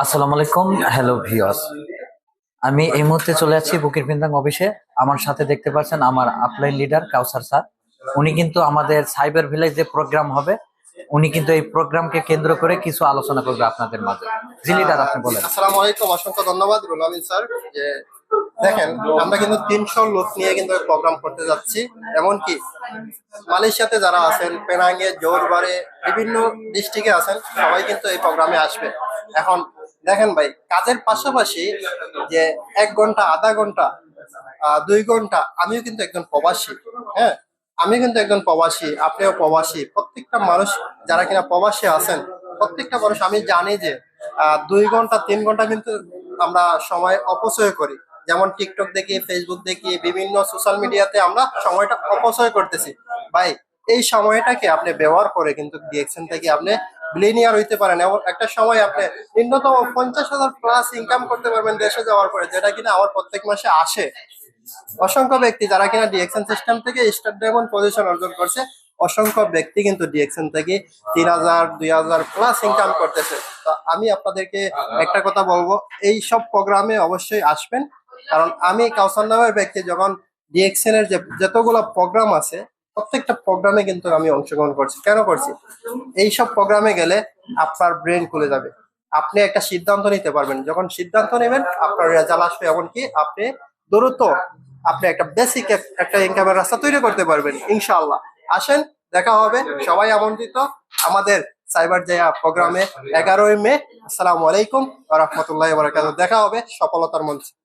আসসালামু আলাইকুম। Hello viewers আমি এই মুহূর্তে চলে যাচ্ছি বুকির পিন্দাং অফিসে। আমার সাথে দেখতে পাচ্ছেন আমার আপলাইন লিডার কাউসার স্যার উনি কিন্তু আমাদের সাইবার ভিলেজ যে প্রোগ্রাম হবে, উনি কিন্তু এই প্রোগ্রামকে কেন্দ্র করে কিছু আলোচনা করবে আপনাদের মাঝে। জি লিডার আপনি বলেন। আসসালামু আলাইকুম, অসংখ্য ধন্যবাদ রুল আমিন স্যার যে দেখেন, আমরা কিন্তু তিনশো লোক নিয়ে কিন্তু প্রোগ্রাম করতে যাচ্ছি। এমনকি মালয়েশিয়াতে যারা আছেন পেনাঙ্গে জোরবারে বিভিন্ন ডিস্ট্রিক্টে আছেন, সবাই কিন্তু এই প্রোগ্রামে আসবে। এখন দেখেন ভাই, কাজের পাশাপাশি যে এক ঘণ্টা, আধা ঘণ্টা দুই ঘণ্টা, আমিও কিন্তু একজন প্রবাসী হ্যাঁ? আমি কিন্তু একজন প্রবাসী, আপনিও প্রবাসী। প্রত্যেকটা মানুষ যারা কিনা প্রবাসী আছেন, প্রত্যেকটা মানুষ আমি জানি যে দুই ঘণ্টা, তিন ঘণ্টা কিন্তু আমরা সময় অপচয় করি। যেমন টিকটক দেখি ফেসবুক দেখি, বিভিন্ন সোশ্যাল মিডিয়াতে আমরা সময়টা অপচয় করতেছি। ভাই, এই সময়টাকে আপনি ব্যবহার করে কিন্তু ডিএকশন থেকে আপনি বিলিনিয়ার হইতে পারেন এবং একটা সময় আপনি ন্যূনতম পঞ্চাশ হাজার প্লাস ইনকাম করতে পারবেন দেশে যাওয়ার পরে, যেটা কিনা আমার প্রত্যেক মাসে আসে। অসংখ্য ব্যক্তি যারা কিনা ডিএকশন সিস্টেম থেকে স্টার ডায়মন্ড পজিশন অর্জন করছে, অসংখ্য ব্যক্তি কিন্তু ডিএকশন থেকে তিন হাজার, দুই হাজার প্লাস ইনকাম করতেছে। তো আমি আপনাদেরকে একটা কথা বলব, এই সব প্রোগ্রামে অবশ্যই আসবেন। কারণ আমি কাউসার নামের ব্যক্তি, যখন ডিএকশন এর যে যতগুলো প্রোগ্রাম আছে প্রত্যেকটা প্রোগ্রামে কিন্তু আমি অংশগ্রহণ করছি। কেন করছি? এই সব প্রোগ্রামে গেলে আপনার ব্রেন খুলে যাবে। আপনি একটা সিদ্ধান্ত নিতে পারবেন। যখন সিদ্ধান্ত নেবেন, আপনার রেজাল্ট আসবে। এমনকি আপনি দ্রুত আপনি একটা বেসিক একটা ইনকামের রাস্তা তৈরি করতে পারবেন, ইনশাআল্লাহ। আসেন, দেখা হবে। সবাই আমন্ত্রিত। আমাদের সাইবার জায়া প্রোগ্রামে এগারোই মে। আসসালামু আলাইকুম রহমতুল্লাহ দেখা হবে সফলতার মঞ্চে।